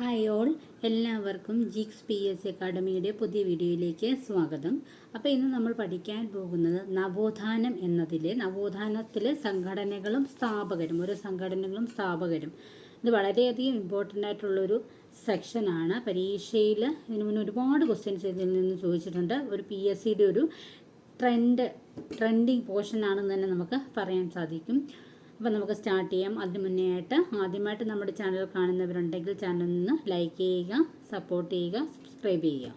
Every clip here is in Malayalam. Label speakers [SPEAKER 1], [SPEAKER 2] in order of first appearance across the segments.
[SPEAKER 1] ഹായ് ഓൾ എല്ലാവർക്കും ജിക്സ് പി എസ് അക്കാഡമിയുടെ പുതിയ വീഡിയോയിലേക്ക് സ്വാഗതം. അപ്പോൾ ഇന്ന് നമ്മൾ പഠിക്കാൻ പോകുന്നത് നവോത്ഥാനം എന്നതിലെ നവോത്ഥാനത്തിലെ സംഘടനകളും സ്ഥാപകരും ഓരോ സംഘടനകളും സ്ഥാപകരും. ഇത് വളരെയധികം ഇമ്പോർട്ടന്റ് ആയിട്ടുള്ളൊരു സെക്ഷനാണ് പരീക്ഷയിൽ ഇതിനു മുന്നേ ഒരുപാട് ക്വസ്റ്റ്യൻസ് ഇതിൽ നിന്ന് ചോദിച്ചിട്ടുണ്ട്. ഒരു പി എസ് സിയുടെ ഒരു ട്രെൻഡ് ട്രെൻഡിങ് പോർഷൻ ആണെന്ന് തന്നെ നമുക്ക് പറയാൻ സാധിക്കും. അപ്പോൾ നമുക്ക് സ്റ്റാർട്ട് ചെയ്യാം. അതിന് മുന്നേ ആയിട്ട് ആദ്യമായിട്ട് നമ്മുടെ ചാനൽ കാണുന്നവരുണ്ടെങ്കിൽ ചാനൽ നിന്ന് ലൈക്ക് ചെയ്യുക സപ്പോർട്ട് ചെയ്യുക സബ്സ്ക്രൈബ് ചെയ്യുക.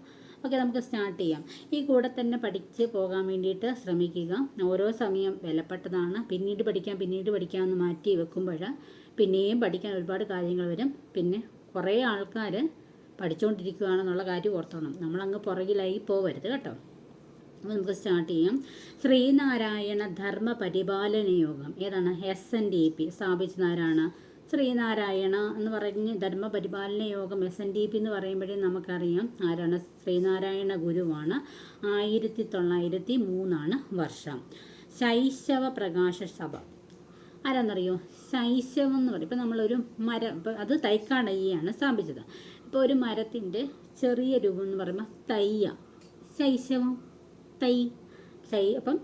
[SPEAKER 1] ഓക്കെ നമുക്ക് സ്റ്റാർട്ട് ചെയ്യാം. ഈ കൂടെ തന്നെ പഠിച്ച് പോകാൻ വേണ്ടിയിട്ട് ശ്രമിക്കുക. ഓരോ സമയം വിലപ്പെട്ടതാണ്. പിന്നീട് പഠിക്കാം പിന്നീട് പഠിക്കാം എന്ന് മാറ്റി വെക്കുമ്പോൾ പിന്നെയും പഠിക്കാൻ ഒരുപാട് കാര്യങ്ങൾ വരും. പിന്നെ കുറേ ആൾക്കാർ പഠിച്ചുകൊണ്ടിരിക്കുകയാണെന്നുള്ള കാര്യം ഓർത്തോണം. നമ്മളങ്ങ് പുറകിലായി പോവരുത് കേട്ടോ. അപ്പോൾ നമുക്ക് സ്റ്റാർട്ട് ചെയ്യാം. ശ്രീനാരായണ ധർമ്മ പരിപാലന യോഗം. ഏതാണ്? എസ് എൻ ഡി പി സ്ഥാപിച്ചതാരാണ്? ശ്രീനാരായണ എന്ന് പറഞ്ഞ് ധർമ്മ പരിപാലന യോഗം എസ് എൻ ഡി പി എന്ന് പറയുമ്പോഴേ നമുക്കറിയാം. ആരാണ്? ശ്രീനാരായണ ഗുരുവാണ്. ആയിരത്തി തൊള്ളായിരത്തി മൂന്നാണ് വർഷം. ശൈശവ പ്രകാശ സഭ. ആരാന്നറിയോ? ശൈശവം എന്ന് പറയും. ഇപ്പം നമ്മളൊരു മരം അത് തൈക്കാടയ്യാണ് സ്ഥാപിച്ചത്. ഇപ്പോൾ ഒരു മരത്തിന്റെ ചെറിയ രൂപം എന്ന് പറയുമ്പോൾ തയ്യ. ശൈശവം. തൈ ശൈ അപ്പം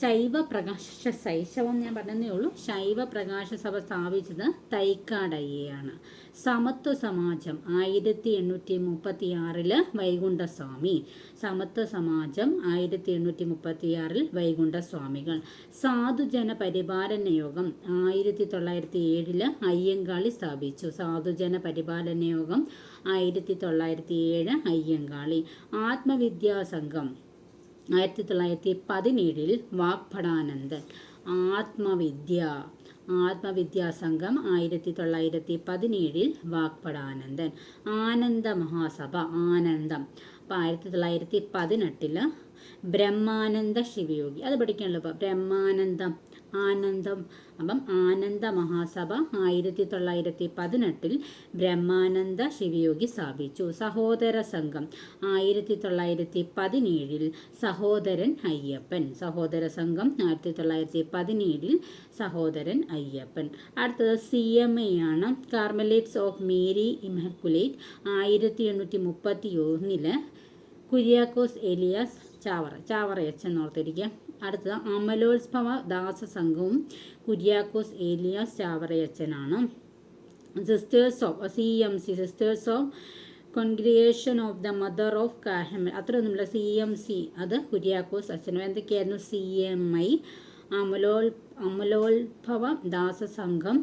[SPEAKER 1] ശൈവ പ്രകാശ ശൈശവം ഞാൻ പറഞ്ഞതേ ഉള്ളൂ. ശൈവ പ്രകാശ സഭ സ്ഥാപിച്ചത് തൈക്കാടയ്യയാണ്. സമത്വ സമാജം ആയിരത്തി എണ്ണൂറ്റി മുപ്പത്തി ആറിൽ വൈകുണ്ഠസ്വാമി. സമത്വ സമാജം ആയിരത്തി എണ്ണൂറ്റി മുപ്പത്തി ആറിൽ വൈകുണ്ഠസ്വാമികൾ. സാധുജന പരിപാലന യോഗം ആയിരത്തി തൊള്ളായിരത്തി ഏഴിൽ അയ്യങ്കാളി സ്ഥാപിച്ചു. സാധുജന പരിപാലന യോഗം ആയിരത്തി തൊള്ളായിരത്തി ഏഴ് അയ്യങ്കാളി. ആത്മവിദ്യാസംഘം ആയിരത്തി തൊള്ളായിരത്തി പതിനേഴിൽ വാഗ്ഭടാനന്ദൻ. ആത്മവിദ്യ. ആത്മവിദ്യാസംഘം ആയിരത്തി തൊള്ളായിരത്തി പതിനേഴിൽ വാഗ്ഭടാനന്ദൻ. ആനന്ദ മഹാസഭ ആനന്ദം. അപ്പോൾ ആയിരത്തി തൊള്ളായിരത്തി പതിനെട്ടിൽ ബ്രഹ്മാനന്ദ ശിവയോഗി. അത് പഠിക്കാനുള്ളപ്പോൾ ബ്രഹ്മാനന്ദം. ആനന്ദം. അപ്പം ആനന്ദ മഹാസഭ ആയിരത്തി തൊള്ളായിരത്തി പതിനെട്ടിൽ ബ്രഹ്മാനന്ദ ശിവയോഗി സ്ഥാപിച്ചു. സഹോദര സംഘം ആയിരത്തി തൊള്ളായിരത്തി പതിനേഴിൽ സഹോദരൻ അയ്യപ്പൻ. സഹോദര സംഘം ആയിരത്തി തൊള്ളായിരത്തി പതിനേഴിൽ സഹോദരൻ അയ്യപ്പൻ. അടുത്തത് സി എം എ ആണ്. കാർമലേറ്റ്സ് ഓഫ് മേരി ഇമഹക്കുലേറ്റ് ആയിരത്തി എണ്ണൂറ്റി മുപ്പത്തി ഒന്നിൽ കുര്യാക്കോസ് എലിയാസ് ചാവറ ചാവറയച്ചൻ ഓർത്തിരിക്കുക. അടുത്തത് അമലോത്സവ ദാസ സംഘവും Kuriakose Elias ചാവറയച്ചനാണ്. Sisters of C M C sisters of congregation of the mother of Carmel അത്രയൊന്നുമില്ല C M C അത് കുര്യാക്കോസ് അച്ഛനും. എന്തൊക്കെയായിരുന്നു സി എം ഐ അമലോൽ അമലോത്ഭവ ദാസ സംഘം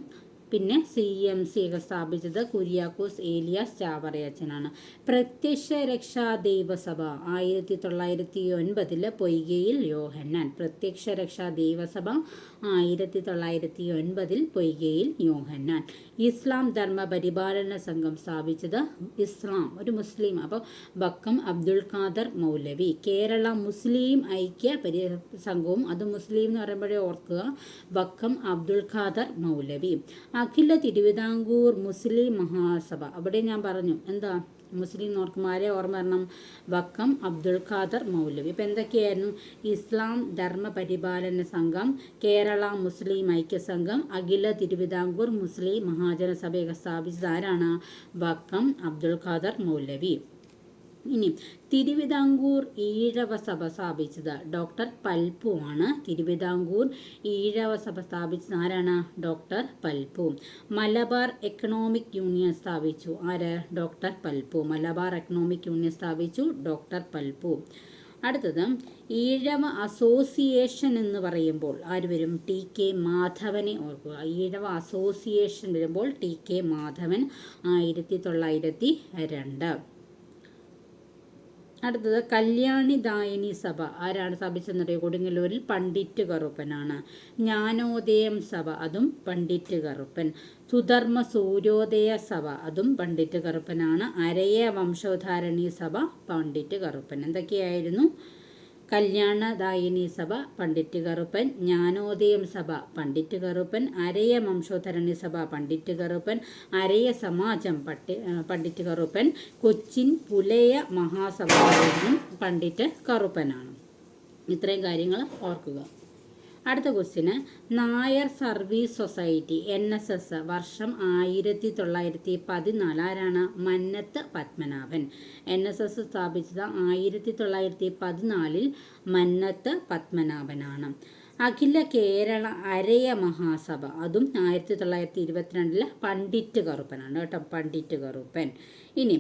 [SPEAKER 1] പിന്നെ സി എം സി ഒക്കെ സ്ഥാപിച്ചത് കുര്യാക്കോസ് ഏലിയാസ് ചാവറയച്ചനാണ്. പ്രത്യക്ഷ രക്ഷാ ദൈവസഭ ആയിരത്തി തൊള്ളായിരത്തി ഒൻപതിൽ പൊയ്കയിൽ യോഹന്നാൻ. പ്രത്യക്ഷ രക്ഷാ ദൈവസഭ ആയിരത്തി തൊള്ളായിരത്തി ഒൻപതിൽ പൊയ്കയിൽ യോഹന്നാൻ. ഇസ്ലാം ധർമ്മ പരിപാലന സംഘം സ്ഥാപിച്ചത് ഇസ്ലാം ഒരു മുസ്ലിം. അപ്പോൾ ബക്കം അബ്ദുൾ ഖാദർ മൗലവി. കേരള മുസ്ലിം ഐക്യ പരി സംഘവും അത് മുസ്ലിം എന്ന് പറയുമ്പോഴേ ഓർക്കുക ബക്കം അബ്ദുൾ ഖാദർ മൗലവി അഖില തിരുവിതാംകൂർ മുസ്ലിം മഹാസഭ. അവിടെ ഞാൻ പറഞ്ഞു എന്താ? മുസ്ലിം നോർക്കുമാരെ ഓർമ്മ വരണം. വക്കം അബ്ദുൾ ഖാദർ മൗലവി. ഇപ്പം എന്തൊക്കെയായിരുന്നു? ഇസ്ലാം ധർമ്മ പരിപാലന സംഘം കേരള മുസ്ലിം ഐക്യസംഘം അഖില തിരുവിതാംകൂർ മുസ്ലിം മഹാജനസഭയൊക്കെ സ്ഥാപിച്ചത് ആരാണ്? വക്കം അബ്ദുൾ ഖാദർ മൗലവി. ഇനി തിരുവിതാംകൂർ ഈഴവ സഭ സ്ഥാപിച്ചത് ഡോക്ടർ പൽപ്പു ആണ്. തിരുവിതാംകൂർ ഈഴവ സഭ സ്ഥാപിച്ചത് ആരാണ്? Doctor Palpu. Malabar economic union സ്ഥാപിച്ചു. ആര്? Doctor Palpu. Malabar economic union സ്ഥാപിച്ചു ഡോക്ടർ പൽപ്പു. അടുത്തത് ഈഴവ അസോസിയേഷൻ എന്ന് പറയുമ്പോൾ ആര് വരും? ടി കെ മാധവനെ ഓർക്കുക. ഈഴവ അസോസിയേഷൻ വരുമ്പോൾ ടി കെ മാധവൻ ആയിരത്തി തൊള്ളായിരത്തി രണ്ട്. അടുത്തത് കല്യാണിദായനി സഭ. ആരാണ് സ്ഥാപിച്ചെന്നറിയോ കൊടുങ്ങല്ലൂരിൽ പണ്ഡിറ്റ് കറുപ്പനാണ്. ജ്ഞാനോദയം സഭ അതും പണ്ഡിറ്റ് കറുപ്പൻ. സുധർമ്മ സൂര്യോദയ സഭ അതും പണ്ഡിറ്റ് കറുപ്പനാണ്. അരയ വംശോദ്ധാരണി സഭ പണ്ഡിറ്റ് കറുപ്പൻ. എന്തൊക്കെയായിരുന്നു? കല്യാണദായിനി സഭ പണ്ഡിറ്റ് കറുപ്പൻ ജ്ഞാനോദയം സഭ പണ്ഡിറ്റ് കറുപ്പൻ അരയ വംശോധരണി സഭ പണ്ഡിറ്റ് കറുപ്പൻ അരയ സമാജം പട്ടി പണ്ഡിറ്റ് കറുപ്പൻ കൊച്ചിൻ പുലയ മഹാസഭ പണ്ഡിറ്റ് കറുപ്പനാണ്. ഇത്രയും കാര്യങ്ങൾ ഓർക്കുക. അടുത്ത question Nair service society N S S വർഷം ആയിരത്തി തൊള്ളായിരത്തി പതിനാല് ആരാണ്? Mannath Padmanabhan. N S S സ്ഥാപിച്ചത് ആയിരത്തി തൊള്ളായിരത്തി പതിനാലിൽ മന്നത്ത് പത്മനാഭനാണ്. അഖില കേരള അരയ മഹാസഭ അതും ആയിരത്തി തൊള്ളായിരത്തി ഇരുപത്തിരണ്ടിലെ പണ്ഡിറ്റ് കറുപ്പനാണ് കേട്ടോ പണ്ഡിറ്റ് കറുപ്പൻ. ഇനി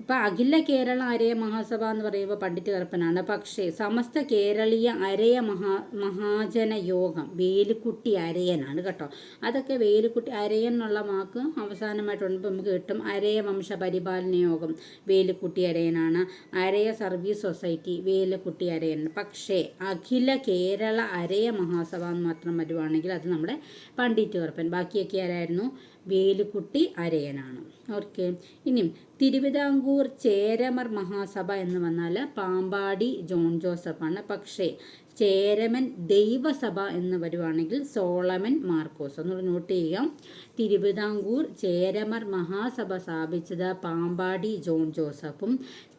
[SPEAKER 1] ഇപ്പം അഖില കേരള അരയ മഹാസഭ എന്ന് പറയുമ്പോൾ പണ്ഡിറ്റ് കറുപ്പനാണ്. പക്ഷേ സമസ്ത കേരളീയ അരയ മഹാ മഹാജന യോഗം വേലുക്കുട്ടി അരയനാണ് കേട്ടോ. അതൊക്കെ വേലുക്കുട്ടി അരയൻ എന്നുള്ള വാക്ക് അവസാനമായിട്ടുണ്ട്. നമുക്ക് കിട്ടും Araya വംശ Paripalana Yogam Velukutty അരയനാണ്. Araya service society Velukutty Arayan. പക്ഷേ അഖില കേരള അരയ മഹാസഭ എന്ന് മാത്രം വരുവാണെങ്കിൽ അത് നമ്മുടെ പണ്ഡിറ്റ് കറുപ്പൻ. ബാക്കിയൊക്കെ ആരായിരുന്നു? വേലുക്കുട്ടി അരയനാണ്. ഓക്കെ. ഇനി തിരുവിതാംകൂർ ചേരമർ മഹാസഭ എന്ന് വന്നാൽ പാമ്പാടി ജോൺ ജോസഫാണ്. പക്ഷേ ചേരമൻ ദൈവസഭ എന്ന് വരുവാണെങ്കിൽ സോളമൻ മാർക്കോസ്. എന്നോട് നോട്ട് ചെയ്യാം തിരുവിതാംകൂർ ചേരമർ മഹാസഭ സ്ഥാപിച്ചത് പാമ്പാടി ജോൺ ജോസഫും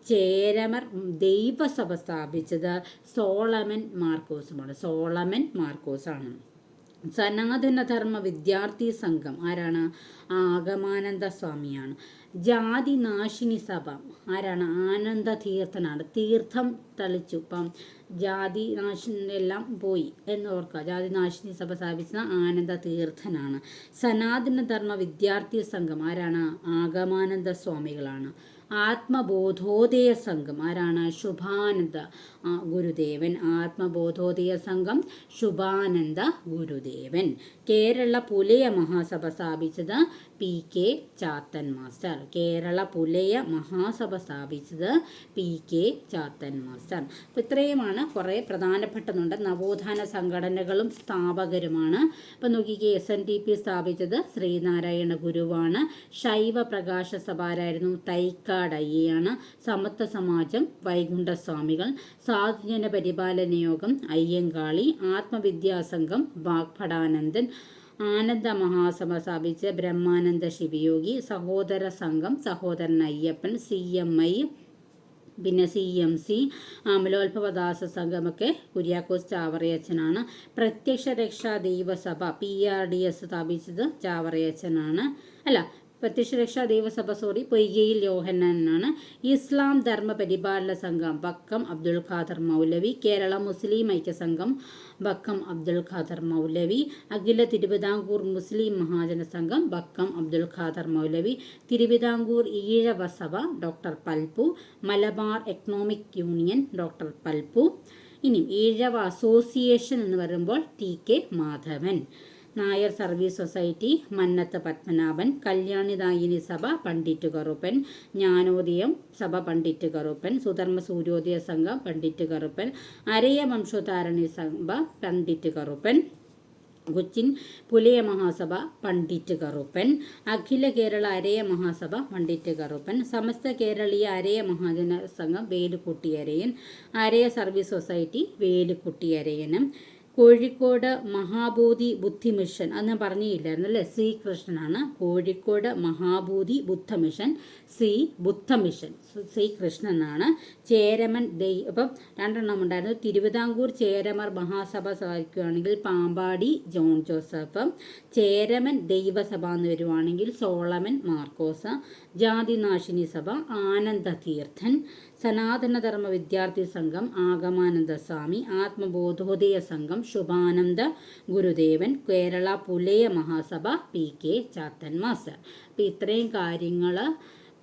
[SPEAKER 1] ചേരമർ ദൈവസഭ സ്ഥാപിച്ചത് സോളമൻ മാർക്കോസുമാണ്. സോളമൻ മാർക്കോസാണ്. സനാതനധർമ്മ വിദ്യാർത്ഥി സംഘം. ആരാണ്? ആഗമാനന്ദ സ്വാമിയാണ് ജാതി നാശിനി സഭ. ആരാണ്? ആനന്ദ തീർത്ഥനാണ് തീർത്ഥം തളിച്ചു. ഇപ്പം ജാതി നാശിനി എല്ലാം പോയി എന്ന് ഓർക്കുക ജാതി നാശിനി സഭ സ്ഥാപിച്ച ആനന്ദ തീർത്ഥനാണ് സനാതനധർമ്മ വിദ്യാർത്ഥി സംഘം. ആരാണ്? ആഗമാനന്ദ സ്വാമികളാണ് ആത്മബോധോദയ സംഘം ആരാണ്? ശുഭാനന്ദ ഗുരുദേവൻ. ആത്മബോധോദയ സംഘം ശുഭാനന്ദ ഗുരുദേവൻ. കേരള പുലയ മഹാസഭ സ്ഥാപിച്ചത് P K Chathan master Kerala Pulaya Mahasabha സ്ഥാപിച്ചത് പി കെ ചാത്തൻ മാസ്റ്റർ അപ്പോൾ ഇത്രയുമാണ് കുറേ പ്രധാനപ്പെട്ടതുണ്ട്. നവോത്ഥാന സംഘടനകളും സ്ഥാപകരുമാണ്. അപ്പോൾ നോക്കിക്കേ എസ് എൻ ടി പി സ്ഥാപിച്ചത് ശ്രീനാരായണ ഗുരുവാണ്. ശൈവ പ്രകാശ സഭാരായിരുന്നു തൈക്കാട് അയ്യയാണ് സമത്വ സമാജം വൈകുണ്ഠസ്വാമികൾ. സാധുജന പരിപാലന യോഗം അയ്യങ്കാളി ആത്മവിദ്യാസംഘം വാഗ്ഭടാനന്ദൻ ആനന്ദ മഹാസഭ സ്ഥാപിച്ച ബ്രഹ്മാനന്ദ ശിവയോഗി സഹോദര സംഘം Sahodaran Ayyappan C M I പിന്നെ സി എം സി അമലോത്ഭവദാസ സംഘമൊക്കെ കുര്യാക്കോസ് ചാവറയച്ചനാണ്. പ്രത്യക്ഷ രക്ഷാ ദൈവസഭ പി ആർ ഡി എസ് സ്ഥാപിച്ചത് ചാവറയച്ചനാണ്. അല്ല പ്രത്യക്ഷരക്ഷാ ദേവസഭ സോറി പൊയ്കയിൽ എന്നാണ് ഇസ്ലാം ധർമ്മ പരിപാലന സംഘം ബക്കം അബ്ദുൽ ഖാദർ മൗലവി കേരള മുസ്ലിം ഐക്യ സംഘം ബക്കം അബ്ദുൽ ഖാദർ മൗലവി അഖില തിരുവിതാംകൂർ മുസ്ലിം മഹാജന സംഘം Vakkom Abdul Khader Moulavi Thiruvithamkoor Ezhava Sabha doctor Palpu Malabar economic union doctor Palpu. ഇനി ഈഴവ അസോസിയേഷൻ എന്ന് പറയുമ്പോൾ T K Madhavan. Nair service society Mannath Padmanabhan Kalyanidayini Sabha Pandit Karuppan Jnanodayam സഭ പണ്ഡിറ്റ് കറുപ്പൻ സുധർമ്മ സൂര്യോദയ സംഘം പണ്ഡിറ്റ് കറുപ്പൻ അരയ വംശോധാരണി സഭ പണ്ഡിറ്റ് കറുപ്പൻ കൊച്ചിൻ പുലയ മഹാസഭ പണ്ഡിറ്റ് കറുപ്പൻ അഖില കേരള അരയ മഹാസഭ പണ്ഡിറ്റ് കറുപ്പൻ സമസ്ത കേരളീയ അരയ മഹാജന സംഘം വേലുക്കുട്ടി അരയൻ അരയ സർവീസ് സൊസൈറ്റി വേലുക്കുട്ടി അരയനും കോഴിക്കോട് മഹാബോധി ബുദ്ധി മിഷൻ. അത് ഞാൻ പറഞ്ഞില്ലായിരുന്നു അല്ലേ? സി കൃഷ്ണനാണ് കോഴിക്കോട് മഹാബോധി ബുദ്ധ മിഷൻ. ശ്രീ ബുദ്ധ മിഷൻ. ശ്രീ കൃഷ്ണനാണ് ചേരമൻ ദൈ ഇപ്പം രണ്ടെണ്ണം ഉണ്ടായിരുന്നു. തിരുവിതാംകൂർ ചേരമർ മഹാസഭ സഹായിക്കുകയാണെങ്കിൽ പാമ്പാടി ജോൺ ജോസഫ് ചേരമൻ ദൈവസഭ എന്ന് വരുവാണെങ്കിൽ സോളമൻ മാർക്കോസ ജാതിനാശിനി സഭ ആനന്ദ തീർത്ഥൻ സനാതനധർമ്മ വിദ്യാർത്ഥി സംഘം Agamananda Swami Athmabodhodaya Sangham Subhananda Gurudevan Kerala Pulaya Mahasabha P K Chathan master അപ്പം ഇത്രയും കാര്യങ്ങൾ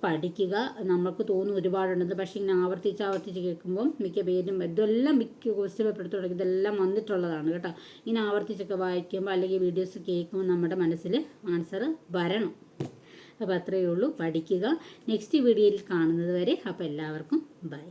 [SPEAKER 1] പഠിക്കുക നമുക്ക് തോന്നുന്നു ഒരുപാടുണ്ടെന്ന് പക്ഷേ ഇങ്ങനെ ആവർത്തിച്ച് ആവർത്തിച്ച് കേൾക്കുമ്പം മിക്ക പേരും ഇതെല്ലാം മിക്ക ക്വസ്റ്റ്യൻ പേപ്പർ തുടങ്ങി ഇതെല്ലാം വന്നിട്ടുള്ളതാണ് കേട്ടോ. ഇങ്ങനെ ആവർത്തിച്ചൊക്കെ വായിക്കുമ്പോൾ അല്ലെങ്കിൽ വീഡിയോസ് കേൾക്കുമ്പോൾ നമ്മുടെ മനസ്സിൽ ആൻസർ വരണം. അപ്പോൾ അത്രയേ ഉള്ളൂ. പഠിക്കുക. നെക്സ്റ്റ് വീഡിയോയിൽ കാണുന്നത് വരെ അപ്പോൾ എല്ലാവർക്കും ബൈ.